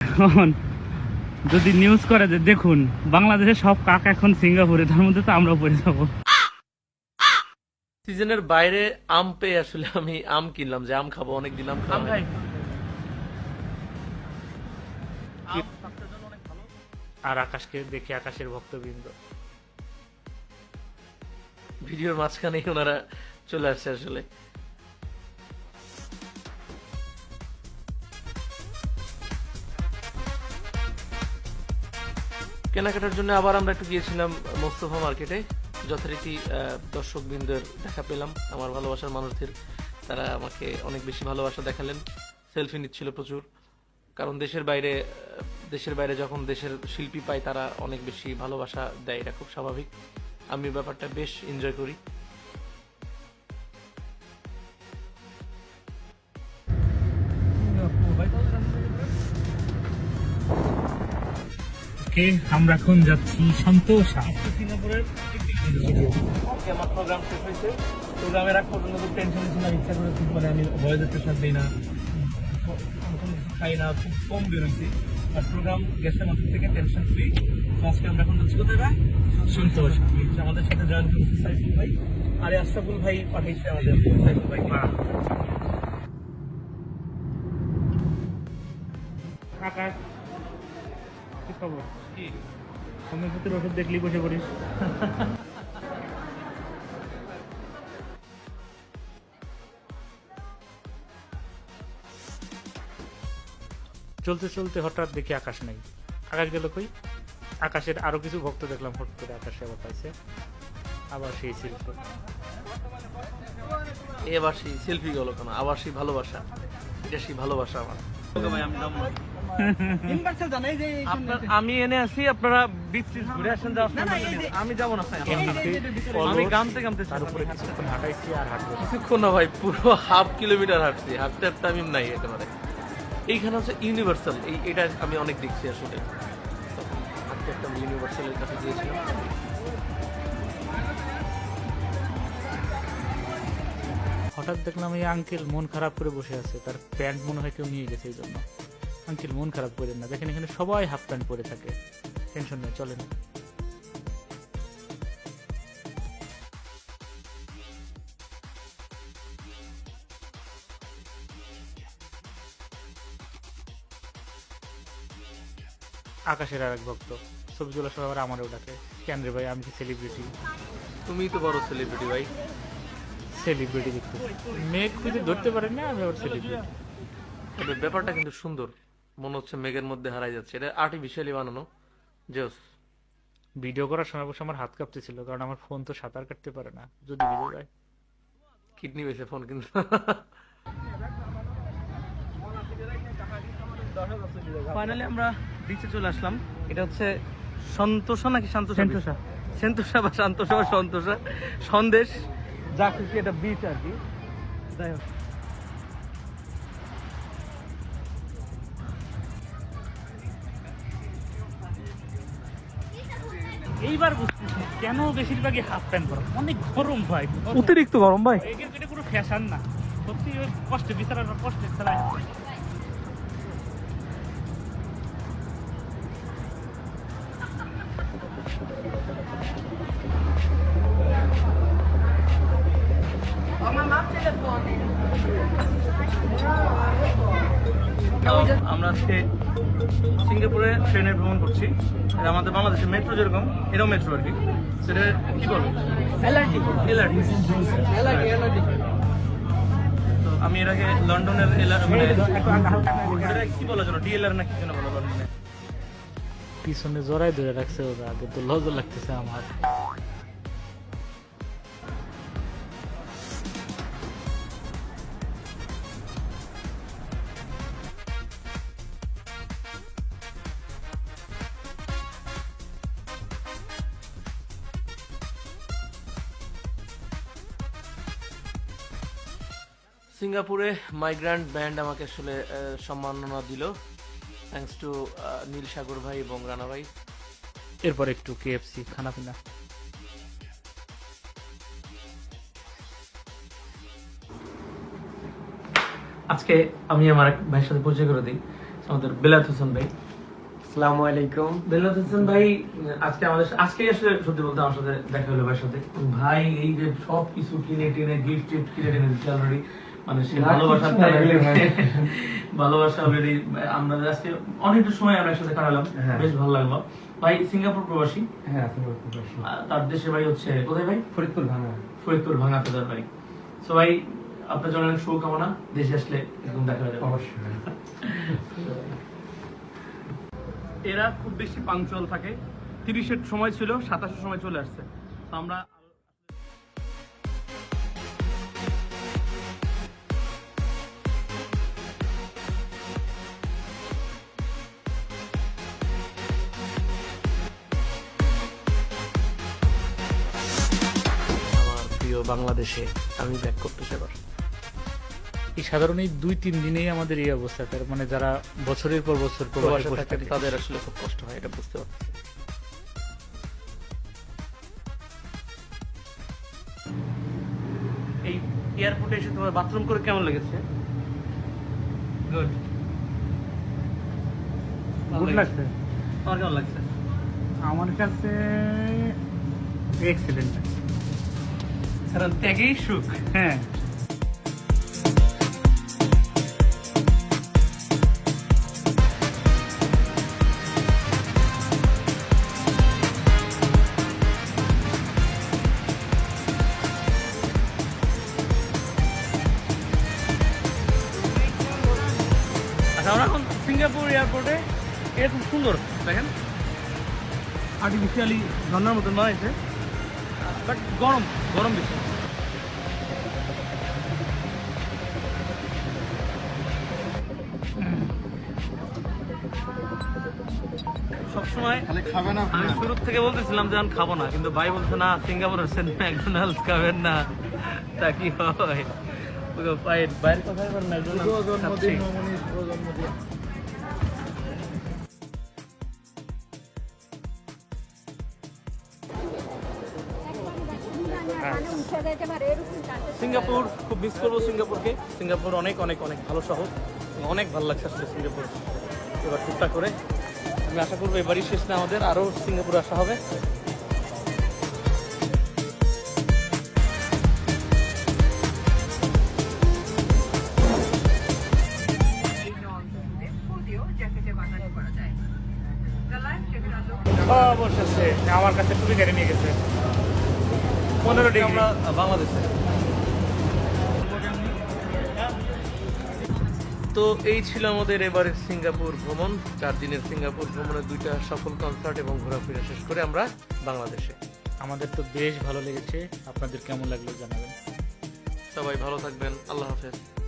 এখন যদি নিউজ করে যে দেখুন বাংলাদেশের সব কাক এখন সিঙ্গাপুরে তার মধ্যে তো আমরাও পড়ে যাব। সিজনের বাইরে আম পেয়ে আসলে আমি আম কিনলাম যে আম খাব অনেকদিন আম খাব আর আকাশকে দেখে আকাশের ভক্তবৃন্দ। ভিডিওর মাঝখানেই ওনারা চলে আসছে আসলে। কেনাকাটার জন্য আবার আমরা একটু গিয়েছিলাম মোস্তফা মার্কেটে। যথারীতি দর্শক বিন্দুর দেখা পেলাম। আমার ভালোবাসার মানুষদের, তারা আমাকে অনেক বেশি ভালোবাসা দেখালেন। সেলফি নিচ্ছিল প্রচুর। কারণ দেশের বাইরে দেশের বাইরে যখন দেশের শিল্পী পায়, তারা অনেক বেশি ভালোবাসা দেয়। এটা খুব স্বাভাবিক। আমি ব্যাপারটা বেশ এনজয় করি। ওকে আমরা এখন যাচ্ছি সন্তোষা সিঙ্গাপুরের আমার প্রোগ্রাম শেষ হয়েছে। প্রোগ্রামের আগ পর্যন্ত খুব টেনশন ছিলাম ইচ্ছা করে খুব মানে আমি দিই না খাই না খুব কম বেরোইছি। আর প্রোগ্রাম গেছে থেকে টেনশন ফ্রি আজকে আমরা এখন যাচ্ছি কোথায় ভাই? সন্তোষ আমাদের সাথে জয়েন করেছে সাইফুল ভাই আর আশরাফুল ভাই পাঠিয়েছে আমাদের। সাইফুল ভাই আকাশ কি খবর? হোমিওপ্যাথির ওষুধ দেখলি বসে পড়িস চলতে চলতে হঠাৎ দেখি আকাশ নাই। আকাশ গেল কই? আকাশের আরও কিছু ভক্ত দেখলাম হট করে আকাশে আবার পাইছে। আবার সেই শিল্প। এবার সেই সেলফি গেল কেন? আবার সেই ভালোবাসা। এটা সেই ভালোবাসা আমার। ভাই আমি আমি এনে আসি আপনারা বিচ টিচ ঘুরে আসেন। আমি যাব না আমি গামতে গামতে কিছুক্ষণ না। ভাই পুরো হাফ কিলোমিটার হাঁটছি। হাঁটতে হাঁটতে আমি নাই একেবারে। এইখানে হচ্ছে ইউনিভার্সাল এই এটা আমি অনেক দেখছি আসলে। হাঁটতে হাঁটতে আমি ইউনিভার্সালের কাছে গিয়েছিলাম। হঠাৎ দেখলাম এই আঙ্কেল মন খারাপ করে বসে আছে। তার প্যান্ট মনে হয় কেউ নিয়ে গেছে এই জন্য। আঙ্কেল মন খারাপ করেন না। দেখেন এখানে সবাই হাফ প্যান্ট পরে থাকে। টেনশন নেই চলেন। আকাশের আর এক ভক্ত। ছবি তোলার সময় আবার আমারও ডাকে। কেন রে ভাই আমি কি সেলিব্রিটি তুমিই তো বড় সেলিব্রিটি ভাই। সেলিব্রিটি দেখতে। মেয়ে খুঁজে ধরতে পারেন না আমি আবার সেলিব্রিটি তবে ব্যাপারটা কিন্তু সুন্দর। মনে হচ্ছে মেঘের মধ্যে হারাই যাচ্ছে। এটা আর্টিফিশিয়ালি বানানো। জোস। ভিডিও করার সময় বসে আমার হাত কাঁপতেছিল কারণ আমার ফোন তো সাঁতার কাটতে পারে না। যদি ভিডিও যায় কিডনি বেছে ফোন কিন্তু। ফাইনালি আমরা বিচে চলে আসলাম। এটা হচ্ছে সন্তোষা নাকি শান্তোষা সন্তোষা। সেন্তোষা বা শান্তোষা বা সন্তোষা। সন্দেশ। যা খুশি এটা বিচ আর কি? যাই হোক। এইবার বুঝতেছি কেন বেশিরভাগই হাফ প্যান্ট পরা অনেক গরম ভাই। অতিরিক্ত গরম ভাই। এটা কোনো ফ্যাশন না। সত্যি ওই কষ্টে বিচারার কষ্টে চালায় আমরা আজকে সিঙ্গাপুরে ট্রেনে ভ্রমণ করছি। আমাদের বাংলাদেশের মেট্রো যেরকম এটাও মেট্রো আর কি। সেটা কি বলব এলআরটি। এলআরটি। তো আমি এর আগে লন্ডনের এলআর মানে কি বলা যেন? ডিএলআর না কি যেন বলা লন্ডনে? পিছনে জড়াই ধরে রাখছে ওরা আগে তো লজ লাগতেছে আমার। সিঙ্গাপুরে মাইগ্রান্ট ব্যান্ড আমাকে আসলে সম্মাননা দিল। থ্যাঙ্কস টু নীল সাগর ভাই এবং রানা ভাই। এরপর একটু কেএফসি খানা পিনা আজকে আমি আমার এক ভাইয়ের সাথে পরিচয় করে দিই। আমাদের বেলাত হোসেন ভাই। আসসালামু আলাইকুম। বেলাত হোসেন ভাই আজকে আমাদের আজকে আসলে সত্যি বলতে আমার সাথে দেখা হলো ভাইয়ের সাথে। ভাই এই যে সব কিছু কিনে টিনে গিফট টিফট কিনে টিনে দিচ্ছে অলরেডি মানে সে ভালোবাসা কিছু না, এগুলো ভাই। ভালোবাসা অলরেডি আমরা আজকে অনেকটা সময় আমরা একসাথে কাটালাম হ্যাঁ। বেশ ভালো লাগল। ভাই সিঙ্গাপুর প্রবাসী? হ্যাঁ আপনি বলতে তার দেশের বাড়ি হচ্ছে কোথায় ভাই? ফরিদপুর ভাঙা। ফরিদপুর ভাঙা পেদার বাড়ি। সো ভাই আপনার জন্য অনেক শুভকামনা। দেশে আসলে একদম দেখা যাবে। অবশ্যই এরা খুব বেশি পাংচুয়াল থাকে। তিরিশের সময় ছিল সাতাশের সময় চলে আসছে। তো আমরা বাংলাদেশে আমি ব্যাক করতেছি এবার এই সাধারণ এই দুই তিন দিনেই আমাদের এই অবস্থা তার মানে যারা বছরের পর বছর প্রবাসে থাকেন তাদের আসলে খুব কষ্ট হয় এটা বুঝতে পারছি এই এয়ারপোর্টে এসে তোমার বাথরুম করে কেমন লেগেছে? গুড গুড লাগছে। তোমার কেমন লাগছে? আমার কাছে এক্সিলেন্ট কারণ ত্যাগেই সুখ হ্যাঁ। আচ্ছা আমরা এখন সিঙ্গাপুর এয়ারপোর্টে এটা খুব সুন্দর, দেখেন। আর্টিফিশিয়ালি ঝর্ণার মতন বানাইছে। বাট গরম গরম বেশি। সবসময় না আমি শুরু থেকে বলতেছিলাম যে আমি খাব না কিন্তু ভাই বলছে না সিঙ্গাপুরের সেন্ট ম্যাকডোনাল্ডস খাবেন না। তা কি হয়? বাইরের বলেন ম্যাকডোনাল্ডস সিঙ্গাপুর খুব মিস করব সিঙ্গাপুরকে। সিঙ্গাপুর অনেক অনেক অনেক ভালো শহর। অনেক ভালো লাগছে আসলে সিঙ্গাপুর। এবার টুকটা করে। আমি আশা করব এবারই শেষ না আমাদের আরও সিঙ্গাপুর আসা হবে। অবশেষে আমার কাছে টুপি কেটে নিয়ে গেছে। পনেরো ডিগ্রি। আমরা বাংলাদেশে। তো এই ছিল আমাদের এবারে সিঙ্গাপুর ভ্রমণ। চার দিনের সিঙ্গাপুর ভ্রমণের দুইটা সফল কনসার্ট এবং ঘোরাফেরা শেষ করে আমরা বাংলাদেশে। আমাদের তো বেশ ভালো লেগেছে। আপনাদের কেমন লাগল জানাবেন। সবাই ভালো থাকবেন। আল্লাহ হাফেজ।